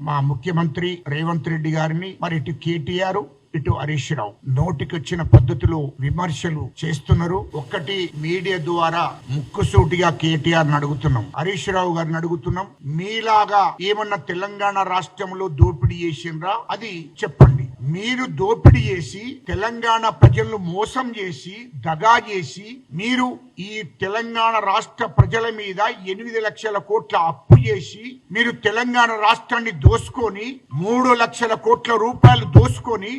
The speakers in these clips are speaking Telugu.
మా ముఖ్యమంత్రి రేవంత్ రెడ్డి గారిని మరి ఇటు కేటీఆర్ ఇటు హరీష్ రావు. నోటికొచ్చిన పద్ధతిలో విమర్శలు చేస్తున్నారు. ఒక్కటి మీడియా ద్వారా ముక్కుసూటిగా కేటీఆర్ అడుగుతున్నాం. హరీష్ రావు గారిని అడుగుతున్నాం. మీలాగా ఏమన్నా తెలంగాణ రాష్ట్రంలో దోపిడీ చేసిండ్రా? అది చెప్పండి. మీరు దోపిడీ చేసి తెలంగాణ ప్రజలను మోసం చేసి దగా చేసి మీరు ఈ తెలంగాణ రాష్ట్ర ప్రజల మీద ఎనిమిది లక్షల కోట్ల అప్పు చేసి మీరు తెలంగాణ రాష్ట్రాన్ని దోసుకొని మూడు లక్షల కోట్ల రూపాయలు దోసుకొని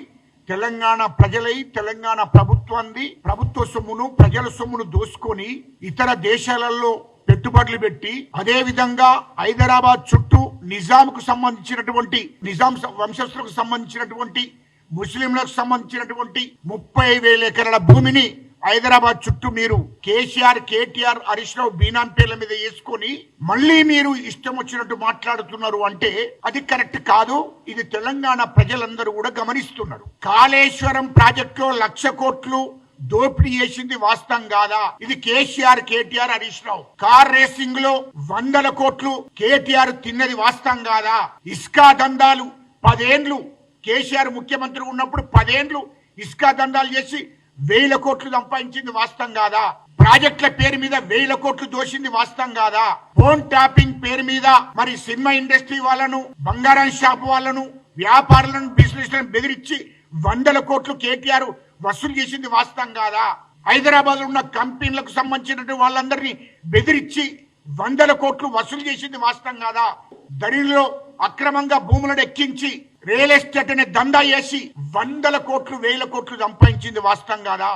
తెలంగాణ ప్రజలై తెలంగాణ ప్రభుత్వాన్ని ప్రభుత్వ సొమ్మును ప్రజల సొమ్మును దోసుకొని ఇతర దేశాలలో పెట్టుబడులు పెట్టి అదే విధంగా హైదరాబాద్ చుట్టూ నిజాంకు సంబంధించినటువంటి నిజాం వంశస్థులకు సంబంధించినటువంటి ముస్లింలకు సంబంధించినటువంటి ముప్పై వేల ఎకరాల భూమిని హైదరాబాద్ చుట్టూ మీరు కేసీఆర్ కేటీఆర్ హరీష్ రావు బీనాన్ పేర్ల మీద వేసుకొని మళ్ళీ మీరు ఇష్టం వచ్చినట్టు మాట్లాడుతున్నారు అంటే అది కరెక్ట్ కాదు. ఇది తెలంగాణ ప్రజలందరూ కూడా గమనిస్తున్నారు. కాళేశ్వరం ప్రాజెక్టులో లక్ష కోట్లు దోపిడీ చేసింది వాస్తవం కాదా? ఇది కేసీఆర్ కేటీఆర్ హరీష్ రావు. కార్ రేసింగ్లో వందల కోట్లు కేటీఆర్ తిన్నది వాస్తవం కాదా? ఇస్కా దందాలు పదేండ్లు. కేసీఆర్ ముఖ్యమంత్రి ఉన్నప్పుడు పదేండ్లు ఇస్కా దందాలు చేసి వేల కోట్లు సంపాదించింది వాస్తవం కాదా? ప్రాజెక్టుల పేరు మీద వేల కోట్లు దోషింది వాస్తవం కాదా? ఫోన్ ట్యాపింగ్ పేరు మీద మరి సినిమా ఇండస్ట్రీ వాళ్ళను బంగారం షాప్ వాళ్ళను వ్యాపారులను బిజినెస్ బెదిరించి వందల కోట్లు కేటీఆర్ వసూలు చేసింది వాస్తవం కాదా? హైదరాబాద్ ఉన్న కంపెనీలకు సంబంధించినటువంటి వాళ్ళందరినీ బెదిరించి వందల కోట్లు వసూలు చేసింది వాస్తవం కాదా? దరిలో అక్రమంగా భూములను ఎక్కించి రియల్ ఎస్టేట్ అనే దందా చేసి వందల కోట్లు వేల కోట్లు సంపాదించింది వాస్తవం కాదా?